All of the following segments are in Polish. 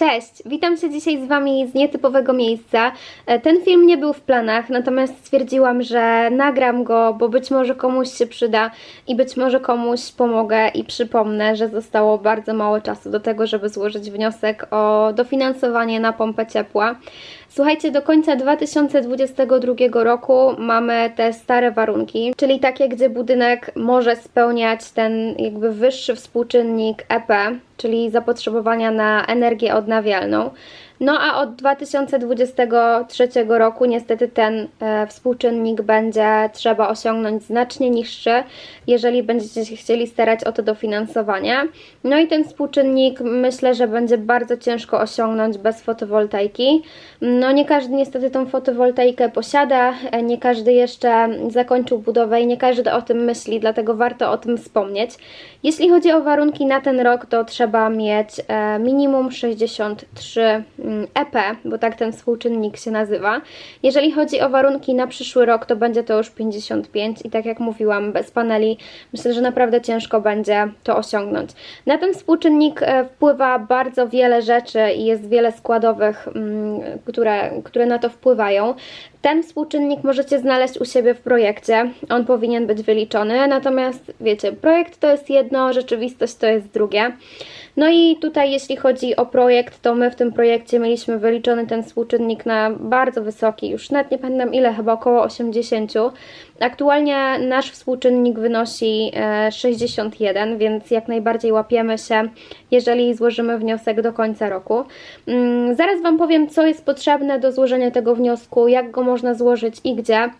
Cześć, witam się dzisiaj z Wami z nietypowego miejsca. E, Ten film nie był w planach, natomiast stwierdziłam, że nagram go, bo być może komuś się przyda i być może komuś pomogę i przypomnę, że zostało bardzo mało czasu do tego, żeby złożyć wniosek o dofinansowanie na pompę ciepła. Słuchajcie, do końca 2022 roku mamy te stare warunki, czyli takie, gdzie budynek może spełniać ten jakby wyższy współczynnik EP, czyli zapotrzebowania na energię odnawialną. No a od 2023 roku niestety ten e, współczynnik będzie trzeba osiągnąć znacznie niższy, jeżeli będziecie się chcieli starać o to dofinansowanie. No i ten współczynnik myślę, że będzie bardzo ciężko osiągnąć bez fotowoltaiki. No nie każdy niestety tą fotowoltaikę posiada, e, nie każdy jeszcze zakończył budowę i nie każdy o tym myśli, dlatego warto o tym wspomnieć. Jeśli chodzi o warunki na ten rok, to trzeba mieć e, minimum 63 mm, EP, bo tak ten współczynnik się nazywa. Jeżeli chodzi o warunki na przyszły rok, to będzie to już 55 i tak jak mówiłam, bez paneli myślę, że naprawdę ciężko będzie to osiągnąć. Na ten współczynnik e, wpływa bardzo wiele rzeczy i jest wiele składowych, mm, które, które na to wpływają. Ten współczynnik możecie znaleźć u siebie w projekcie. On powinien być wyliczony, natomiast wiecie, projekt to jest jedno, rzeczywistość to jest drugie. No i tutaj jeśli chodzi o projekt, to my w tym projekcie mieliśmy wyliczony ten współczynnik na bardzo wysoki, już nawet nie pamiętam ile, chyba około 80. Aktualnie nasz współczynnik wynosi e, 61, więc jak najbardziej łapiemy się, jeżeli złożymy wniosek do końca roku. Mm, Zaraz Wam powiem, co jest potrzebne do złożenia tego wniosku, jak go można złożyć i gdzie.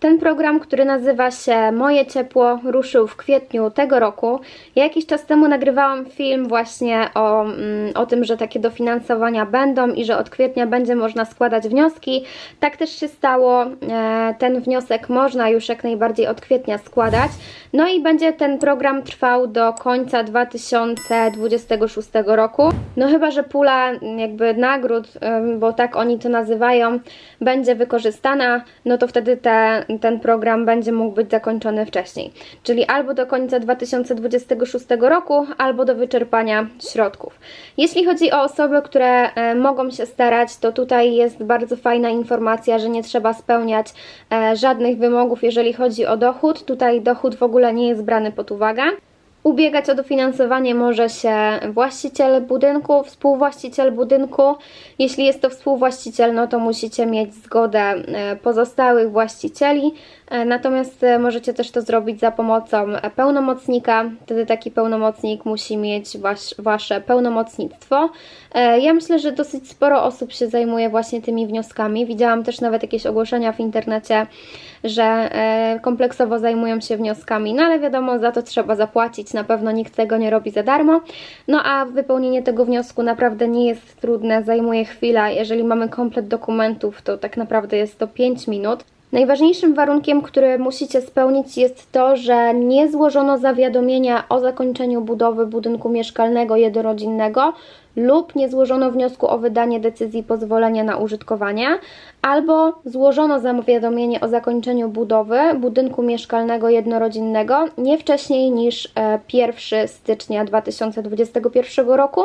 Ten program, który nazywa się Moje Ciepło, ruszył w kwietniu tego roku. Ja jakiś czas temu nagrywałam film właśnie o, mm, o tym, że takie dofinansowania będą i że od kwietnia będzie można składać wnioski. Tak też się stało. E, Ten wniosek można już jak najbardziej od kwietnia składać. No i będzie ten program trwał do końca 2026 roku. No chyba, że pula jakby nagród, bo tak oni to nazywają, będzie wykorzystana, no to wtedy te, ten program będzie mógł być zakończony wcześniej. Czyli albo do końca 2026 roku, albo do wyczerpania środków. Jeśli chodzi o osoby, które e, mogą się starać, to tutaj jest bardzo fajna informacja, że nie trzeba spełniać e, żadnych wymogów, jeżeli chodzi o dochód. Tutaj dochód w ogóle nie jest brany pod uwagę. Ubiegać o dofinansowanie może się właściciel budynku, współwłaściciel budynku. Jeśli jest to współwłaściciel, no to musicie mieć zgodę e, pozostałych właścicieli. E, Natomiast e, możecie też to zrobić za pomocą pełnomocnika. Wtedy taki pełnomocnik musi mieć wasz, wasze pełnomocnictwo. Ja myślę, że dosyć sporo osób się zajmuje właśnie tymi wnioskami. Widziałam też nawet jakieś ogłoszenia w internecie, że e, kompleksowo zajmują się wnioskami, no ale wiadomo, za to trzeba zapłacić. Na pewno nikt tego nie robi za darmo. No a wypełnienie tego wniosku naprawdę nie jest trudne, zajmuje chwilę. Jeżeli mamy komplet dokumentów, to tak naprawdę jest to 5 minut. Najważniejszym warunkiem, który musicie spełnić jest to, że nie złożono zawiadomienia o zakończeniu budowy budynku mieszkalnego jednorodzinnego lub nie złożono wniosku o wydanie decyzji pozwolenia na użytkowanie, albo złożono zawiadomienie o zakończeniu budowy budynku mieszkalnego jednorodzinnego nie wcześniej niż e, 1 stycznia 2021 roku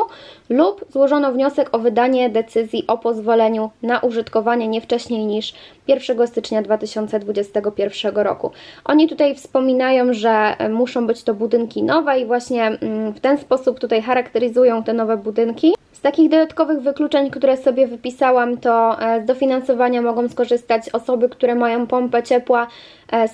lub złożono wniosek o wydanie decyzji o pozwoleniu na użytkowanie nie wcześniej niż 1 stycznia 2021 roku. Oni tutaj wspominają, że e, muszą być to budynki nowe i właśnie mm, w ten sposób tutaj charakteryzują te nowe budynki. Z takich dodatkowych wykluczeń, które sobie wypisałam, to e, z dofinansowania mogą skorzystać osoby, które mają pompę ciepła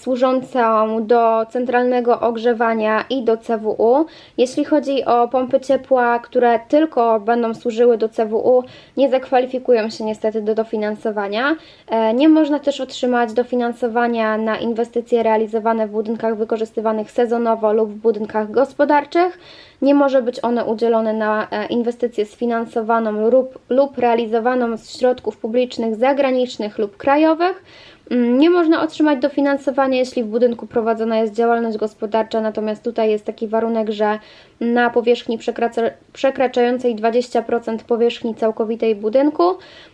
służącą do centralnego ogrzewania i do CWU. Jeśli chodzi o pompy ciepła, które tylko będą służyły do CWU, nie zakwalifikują się niestety do dofinansowania. E, Nie można też otrzymać dofinansowania na inwestycje realizowane w budynkach wykorzystywanych sezonowo lub w budynkach gospodarczych. Nie może być one udzielone na e, inwestycję sfinansowaną lub, lub realizowaną z środków publicznych zagranicznych lub krajowych. Mm, Nie można otrzymać dofinansowania, jeśli w budynku prowadzona jest działalność gospodarcza, natomiast tutaj jest taki warunek, że na powierzchni przekracza, przekraczającej 20% powierzchni całkowitej budynku.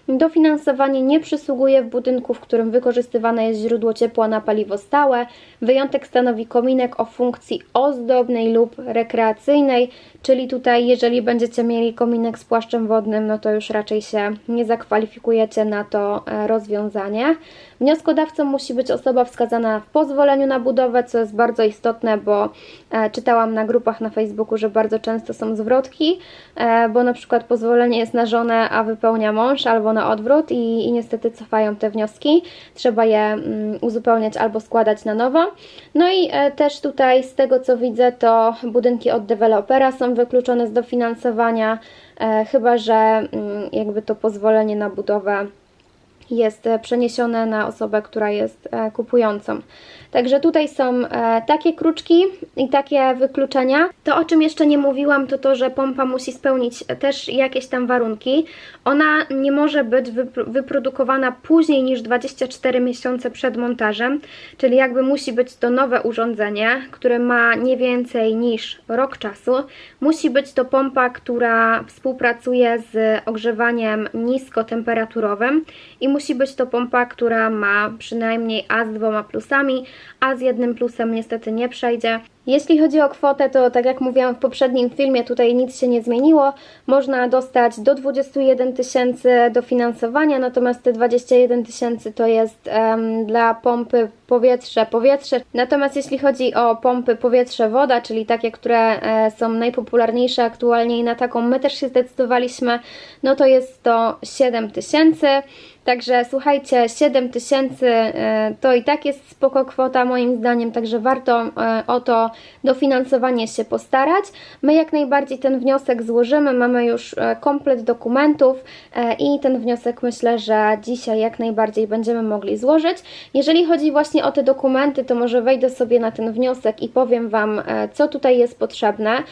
Dofinansowanie nie przysługuje w budynku, w którym wykorzystywane jest źródło ciepła na paliwo stałe. Wyjątek stanowi kominek o funkcji ozdobnej lub rekreacyjnej, czyli tutaj jeżeli będziecie mieli kominek z płaszczem wodnym, no to już raczej się nie zakwalifikujecie na to e, rozwiązanie. Wnioskodawcą musi być osoba wskazana w pozwoleniu na budowę, co jest bardzo istotne, bo e, czytałam na grupach na Facebooku, że bardzo często są zwrotki, e, bo na przykład pozwolenie jest na żonę, a wypełnia mąż, albo na odwrót i, i niestety cofają te wnioski. Trzeba je mm, uzupełniać albo składać na nowo. No i e, też tutaj z tego co widzę, to budynki od dewelopera są wykluczone z dofinansowania, e, chyba że mm, jakby to pozwolenie na budowę jest przeniesione na osobę, która jest kupującą. Także tutaj są e, takie kruczki i takie wykluczenia. To, o czym jeszcze nie mówiłam, to to, że pompa musi spełnić też jakieś tam warunki. Ona nie może być wyprodukowana później niż 24 miesiące przed montażem, czyli jakby musi być to nowe urządzenie, które ma nie więcej niż rok czasu. Musi być to pompa, która współpracuje z ogrzewaniem niskotemperaturowym i musi być to pompa, która ma przynajmniej A z dwoma plusami, a z jednym plusem niestety nie przejdzie. Jeśli chodzi o kwotę, to tak jak mówiłam w poprzednim filmie, tutaj nic się nie zmieniło. Można dostać do 21 tysięcy dofinansowania, natomiast te 21 tysięcy to jest um, dla pompy powietrze-powietrze. Natomiast jeśli chodzi o pompy powietrze-woda, czyli takie, które e, są najpopularniejsze aktualnie i na taką my też się zdecydowaliśmy, no to jest to 7 tysięcy. Także słuchajcie, 7 tysięcy e, to i tak jest spoko kwota moim zdaniem, także warto e, o to dofinansowanie się postarać. My jak najbardziej ten wniosek złożymy, mamy już e, komplet dokumentów i ten wniosek myślę, że dzisiaj jak najbardziej będziemy mogli złożyć. Jeżeli chodzi właśnie o te dokumenty, to może wejdę sobie na ten wniosek i powiem Wam, co tutaj jest potrzebne.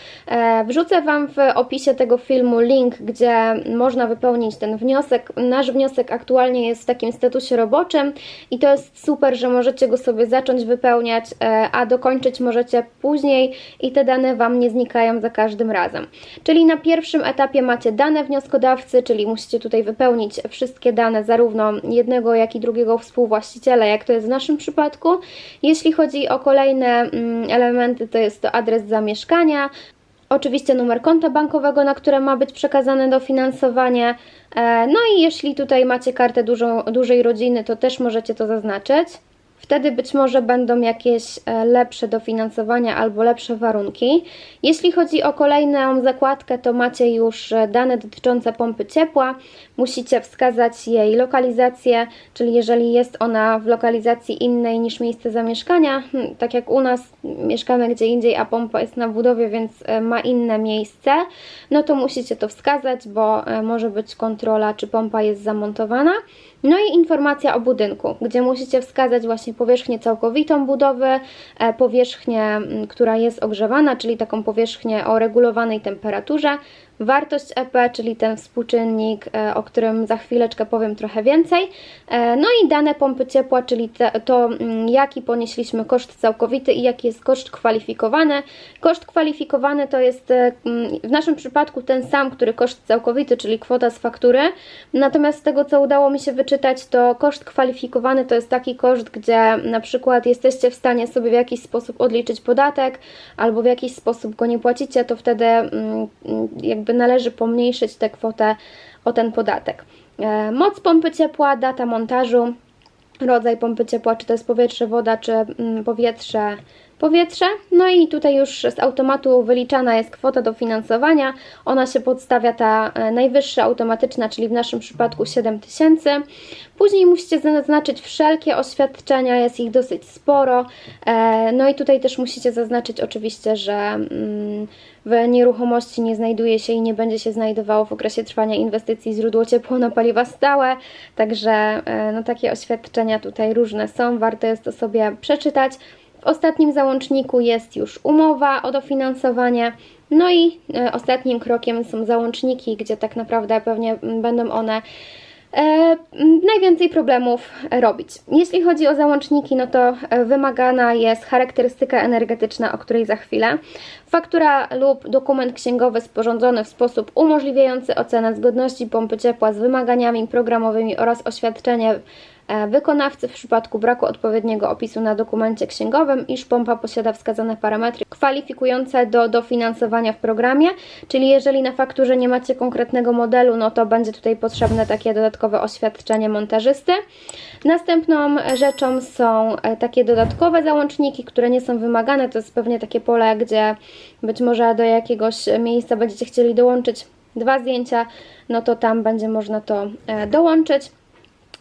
Wrzucę Wam w opisie tego filmu link, gdzie można wypełnić ten wniosek. Nasz wniosek aktualnie aktualnie jest w takim statusie roboczym i to jest super, że możecie go sobie zacząć wypełniać, e, a dokończyć możecie później i te dane Wam nie znikają za każdym razem. Czyli na pierwszym etapie macie dane wnioskodawcy, czyli musicie tutaj wypełnić wszystkie dane zarówno jednego, jak i drugiego współwłaściciela, jak to jest w naszym przypadku. Jeśli chodzi o kolejne mm, elementy, to jest to adres zamieszkania, Oczywiście numer konta bankowego, na które ma być przekazane dofinansowanie. E, no i jeśli tutaj macie kartę dużą, dużej rodziny, to też możecie to zaznaczyć. Wtedy być może będą jakieś e, lepsze dofinansowania albo lepsze warunki. Jeśli chodzi o kolejną zakładkę, to macie już e, dane dotyczące pompy ciepła. Musicie wskazać jej lokalizację, czyli jeżeli jest ona w lokalizacji innej niż miejsce zamieszkania, hmm, tak jak u nas mieszkamy gdzie indziej, a pompa jest na budowie, więc e, ma inne miejsce, no to musicie to wskazać, bo może być kontrola, czy pompa jest zamontowana. No i informacja o budynku, gdzie musicie wskazać właśnie powierzchnię całkowitą budowy, e, powierzchnię, która jest ogrzewana, czyli taką powierzchnię o regulowanej temperaturze, wartość EP, czyli ten współczynnik, e, o którym za chwileczkę powiem trochę więcej, e, no i dane pompy ciepła, czyli te, to mm, jaki ponieśliśmy koszt całkowity i jaki jest koszt kwalifikowany. Koszt kwalifikowany to jest e, mm, w naszym przypadku ten sam, który koszt całkowity, czyli kwota z faktury, natomiast z tego co udało mi się wyczytać, to koszt kwalifikowany to jest taki koszt, gdzie na przykład jesteście w stanie sobie w jakiś sposób odliczyć podatek albo w jakiś sposób go nie płacicie, to wtedy mm, jakby jakby należy pomniejszyć tę kwotę o ten podatek. E, moc pompy ciepła, data montażu, rodzaj pompy ciepła, czy to jest powietrze, woda, czy mm, powietrze, powietrze. No i tutaj już z automatu wyliczana jest kwota dofinansowania. Ona się podstawia ta e, najwyższa automatyczna, czyli w naszym przypadku 7000. Później musicie zaznaczyć wszelkie oświadczenia, jest ich dosyć sporo. E, no i tutaj też musicie zaznaczyć oczywiście, że mm, w nieruchomości nie znajduje się i nie będzie się znajdowało w okresie trwania inwestycji źródło ciepła na paliwa stałe. Także e, no, takie oświadczenia tutaj różne są, warto jest to sobie przeczytać. W ostatnim załączniku jest już umowa o dofinansowanie. No i e, ostatnim krokiem są załączniki, gdzie tak naprawdę pewnie będą one e, najwięcej problemów robić. Jeśli chodzi o załączniki, no to e, wymagana jest charakterystyka energetyczna, o której za chwilę. Faktura lub dokument księgowy sporządzony w sposób umożliwiający ocenę zgodności pompy ciepła z wymaganiami programowymi oraz oświadczenie wykonawcy w przypadku braku odpowiedniego opisu na dokumencie księgowym, iż pompa posiada wskazane parametry kwalifikujące do dofinansowania w programie, czyli jeżeli na fakturze nie macie konkretnego modelu, no to będzie tutaj potrzebne takie dodatkowe oświadczenie montażysty. Następną rzeczą są e, takie dodatkowe załączniki, które nie są wymagane, to jest pewnie takie pole, gdzie być może do jakiegoś miejsca będziecie chcieli dołączyć dwa zdjęcia, no to tam będzie można to e, dołączyć.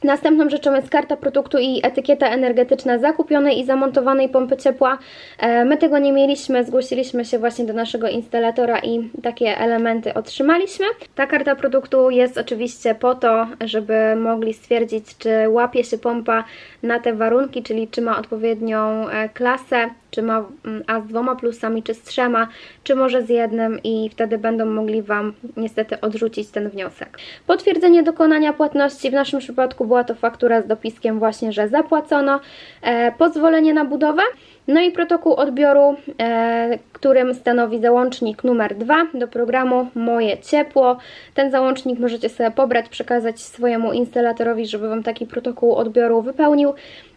Następną rzeczą jest karta produktu i etykieta energetyczna zakupionej i zamontowanej pompy ciepła. E, My tego nie mieliśmy, zgłosiliśmy się właśnie do naszego instalatora i takie elementy otrzymaliśmy. Ta karta produktu jest oczywiście po to, żeby mogli stwierdzić, czy łapie się pompa na te warunki, czyli czy ma odpowiednią e, klasę, czy ma mm, A z dwoma plusami, czy z trzema, czy może z jednym i wtedy będą mogli Wam niestety odrzucić ten wniosek. Potwierdzenie dokonania płatności, w naszym przypadku była to faktura z dopiskiem właśnie, że zapłacono, e, pozwolenie na budowę, no i protokół odbioru, e, którym stanowi załącznik numer 2 do programu Moje Ciepło. Ten załącznik możecie sobie pobrać, przekazać swojemu instalatorowi, żeby Wam taki protokół odbioru wypełnił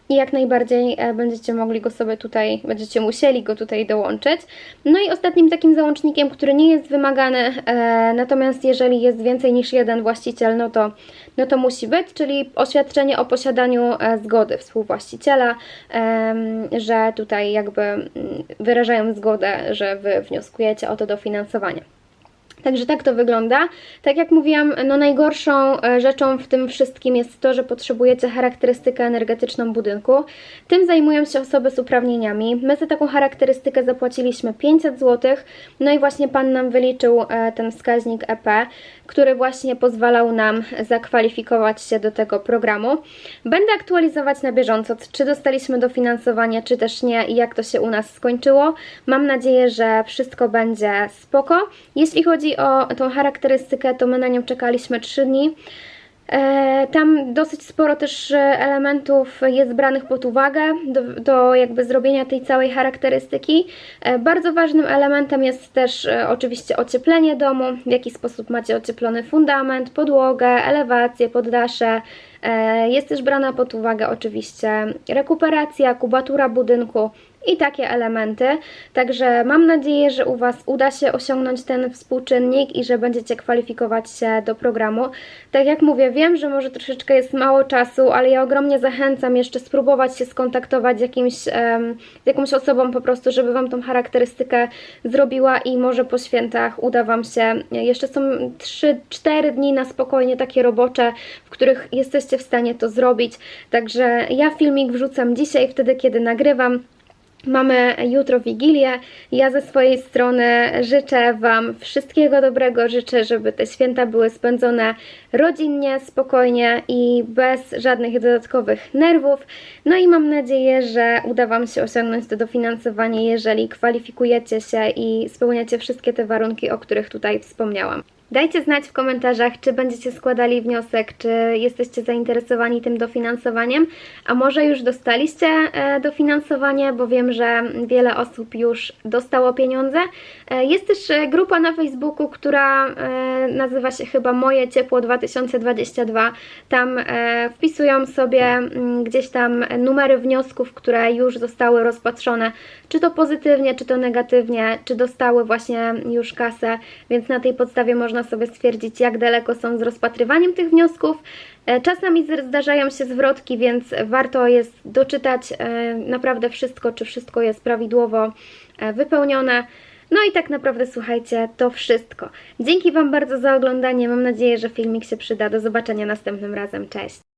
i jak najbardziej e, będziecie mogli go sobie tutaj, będziecie musieli go tutaj dołączyć. No i ostatnim takim załącznikiem, który nie jest wymagany, e, natomiast jeżeli jest więcej niż jeden właściciel, no to, no to musi być, czyli oświadczenie o posiadaniu e, zgody współwłaściciela, em, że tutaj jakby mm, wyrażają zgodę, że Wy wnioskujecie o to dofinansowanie. Także tak to wygląda. Tak jak mówiłam, no najgorszą e, rzeczą w tym wszystkim jest to, że potrzebujecie charakterystykę energetyczną budynku. Tym zajmują się osoby z uprawnieniami. My za taką charakterystykę zapłaciliśmy 500 zł. No i właśnie Pan nam wyliczył e, ten wskaźnik EP, który właśnie pozwalał nam zakwalifikować się do tego programu. Będę aktualizować na bieżąco, czy dostaliśmy dofinansowanie, czy też nie i jak to się u nas skończyło. Mam nadzieję, że wszystko będzie spoko. Jeśli chodzi o tą charakterystykę, to my na nią czekaliśmy 3 dni. E, Tam dosyć sporo też e, elementów jest branych pod uwagę do, do jakby zrobienia tej całej charakterystyki. E, Bardzo ważnym elementem jest też oczywiście ocieplenie domu, w jaki sposób macie ocieplony fundament, podłogę, elewację, poddasze. Jest też brana pod uwagę oczywiście rekuperacja, kubatura budynku i takie elementy. Także mam nadzieję, że u Was uda się osiągnąć ten współczynnik i że będziecie kwalifikować się do programu. Tak jak mówię, wiem, że może troszeczkę jest mało czasu, ale ja ogromnie zachęcam jeszcze spróbować się skontaktować z, jakimś, z jakąś osobą po prostu, żeby Wam tą charakterystykę zrobiła i może po świętach uda Wam się. Jeszcze są 3-4 dni na spokojnie takie robocze, w których jesteście w stanie to zrobić. Także ja filmik wrzucam dzisiaj, wtedy kiedy nagrywam. Mamy jutro Wigilię. Ja ze swojej strony życzę Wam wszystkiego dobrego. Życzę, żeby te święta były spędzone rodzinnie, spokojnie i bez żadnych dodatkowych nerwów. No i mam nadzieję, że uda Wam się osiągnąć to dofinansowanie, jeżeli kwalifikujecie się i spełniacie wszystkie te warunki, o których tutaj wspomniałam. Dajcie znać w komentarzach, czy będziecie składali wniosek, czy jesteście zainteresowani tym dofinansowaniem, a może już dostaliście e, dofinansowanie, bo wiem, że wiele osób już dostało pieniądze. E, Jest też e, grupa na Facebooku, która nazywa się chyba Moje Ciepło 2022. Tam wpisują sobie mm, gdzieś tam numery wniosków, które już zostały rozpatrzone, czy to pozytywnie, czy to negatywnie, czy dostały właśnie już kasę, więc na tej podstawie można sobie stwierdzić, jak daleko są z rozpatrywaniem tych wniosków. E, Czasami zdarzają się zwrotki, więc warto jest doczytać e, naprawdę wszystko, czy wszystko jest prawidłowo e, wypełnione. No i tak naprawdę słuchajcie, to wszystko. Dzięki Wam bardzo za oglądanie. Mam nadzieję, że filmik się przyda. Do zobaczenia następnym razem. Cześć!